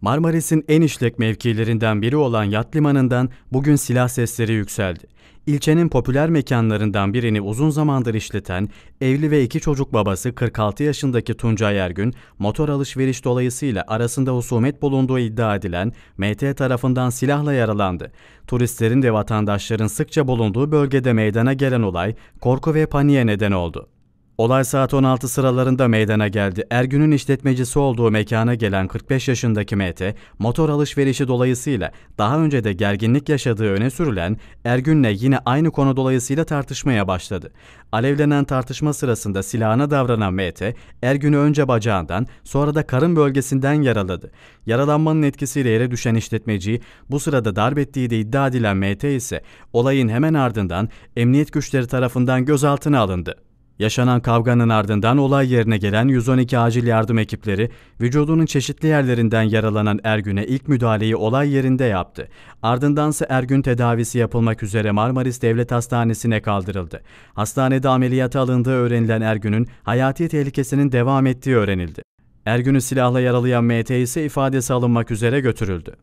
Marmaris'in en işlek mevkilerinden biri olan yat limanından bugün silah sesleri yükseldi. İlçenin popüler mekanlarından birini uzun zamandır işleten, evli ve iki çocuk babası 46 yaşındaki Tuncay Ergün, motor alışveriş dolayısıyla arasında husumet bulunduğu iddia edilen MT tarafından silahla yaralandı. Turistlerin ve vatandaşların sıkça bulunduğu bölgede meydana gelen olay korku ve paniğe neden oldu. Olay saat 16 sıralarında meydana geldi. Ergün'ün işletmecisi olduğu mekana gelen 45 yaşındaki MT, motor alışverişi dolayısıyla daha önce de gerginlik yaşadığı öne sürülen Ergün'le yine aynı konu dolayısıyla tartışmaya başladı. Alevlenen tartışma sırasında silahına davranan MT, Ergün'ü önce bacağından sonra da karın bölgesinden yaraladı. Yaralanmanın etkisiyle yere düşen işletmeciyi bu sırada darp ettiği de iddia edilen MT ise olayın hemen ardından emniyet güçleri tarafından gözaltına alındı. Yaşanan kavganın ardından olay yerine gelen 112 acil yardım ekipleri vücudunun çeşitli yerlerinden yaralanan Ergün'e ilk müdahaleyi olay yerinde yaptı. Ardındansa Ergün tedavisi yapılmak üzere Marmaris Devlet Hastanesi'ne kaldırıldı. Hastanede ameliyata alındığı öğrenilen Ergün'ün hayati tehlikesinin devam ettiği öğrenildi. Ergün'ü silahla yaralayan MT ise ifadesi alınmak üzere götürüldü.